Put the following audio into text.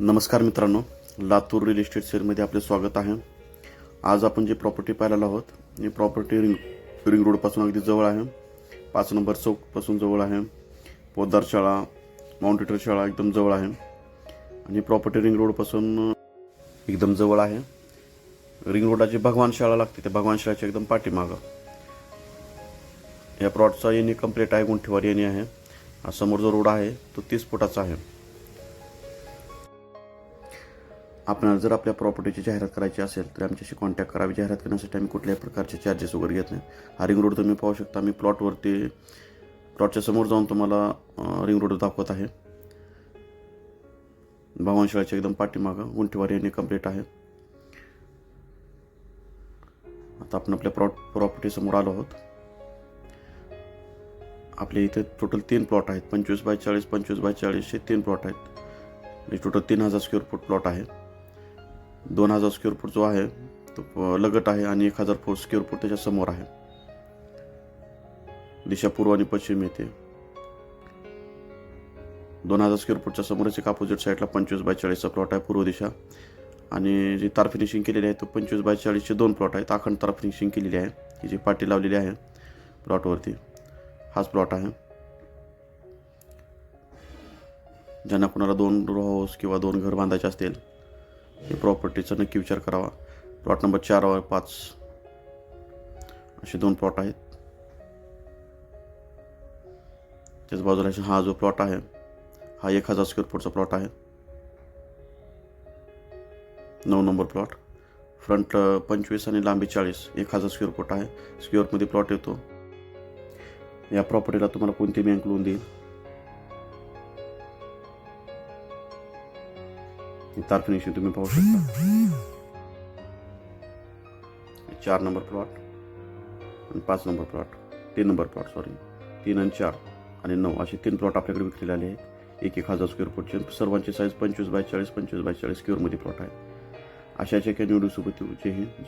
नमस्कार मित्रांनो Latur real estate सेलमध्ये आपले स्वागत आहे. आज आपण जे प्रॉपर्टी पाहायला आहोत ही प्रॉपर्टी रिंग रिंग रोडपासून अगदी जवळ आहे. पाच नंबर चौकपासून जवळ आहे. पोद्दार शाळा माउंटेटर शाळा एकदम जवळ आहे. आणि प्रॉपर्टी रिंग रोडपासून एकदम जवळ आहे. रिंग रोडाची भगवान शाळा लागते त्या भगवान शाळेच्या एकदम पाठीमागं. या प्लॉटचा येणे कंप्लीट आहे गुंठेवार येणे आहे. हा समोर जो रोड आहे तो तीस फुटाचा आहे. आपल्याला जर आपल्या प्रॉपर्टीची जाहिरात करायची असेल तर आमच्याशी कॉन्टॅक्ट करावी जाहिरात करण्यासाठी आम्ही कुठल्याही प्रकारचे चार्जेस वगैरे घेत नाही. हा रिंग रोड तुम्ही पाहू शकता. मी प्लॉटवरती प्लॉटच्या समोर जाऊन तुम्हाला रिंग रोड दाखवत आहे. भवानशाळाच्या एकदम पाठीमागं गुंठेवारी यांनी कंप्लीट आहे. आता आपण आपल्या प्रॉ प्रॉपर्टी समोर आलो आहोत. आपल्या इथे टोटल तीन प्लॉट आहेत. पंचवीस बाय चाळीस पंचवीस बाय चाळीसचे तीन प्लॉट आहेत. म्हणजे टोटल तीन हजार स्क्वेअर फूट प्लॉट आहे. दोन हजार स्क्वेअर फूट जो आहे तो लगट आहे आणि एक हजार फूट स्क्वेअर फूट त्याच्यासमोर आहे. दिशा पूर्व आणि पश्चिम येते दोन हजार स्क्वेअर फूटच्या समोरच एक अपोजिट साईडला पंचवीस बाय चाळीसचा प्लॉट आहे पूर्व दिशा. आणि जी तार फिनिशिंग केलेली आहे तो पंचवीस बाय चाळीसचे दोन प्लॉट आहेत. अखंड तार फिनिशिंग केलेली आहे. ही जी पाटी लावलेली आहे प्लॉटवरती हाच प्लॉट आहे. ज्यांना कोणाला दोन रो हाऊस किंवा दोन घर बांधायचे असतील हे प्रॉपर्टीचा नक्की विचार करावा. प्लॉट नंबर चार व पाच. असे दोन प्लॉट आहेत. त्याच बाजूला हा जो प्लॉट आहे हा एक हजार स्क्वेअर फूटचा प्लॉट आहे. नऊ नंबर प्लॉट फ्रंट पंचवीस आणि लांबी चाळीस एक हजार स्क्वेअर फूट आहे. स्क्वेअरमध्ये प्लॉट येतो. या प्रॉपर्टीला तुम्हाला कोणती बँक लोन देईल? ही तार तुम्ही पाहू शकता. चार नंबर प्लॉट आणि पाच नंबर प्लॉट. तीन नंबर प्लॉट सॉरी तीन आणि चार आणि नऊ असे तीन प्लॉट आपल्याकडे विकलेले आले आहेत. एक एक हजार स्क्वेअर फूटचे सर्वांची साईज पंचवीस बाय चाळीस पंचवीस बाय चाळीस स्क्वेअरमध्ये प्लॉट आहे अशाच्या कॅन्युडीसोबत हे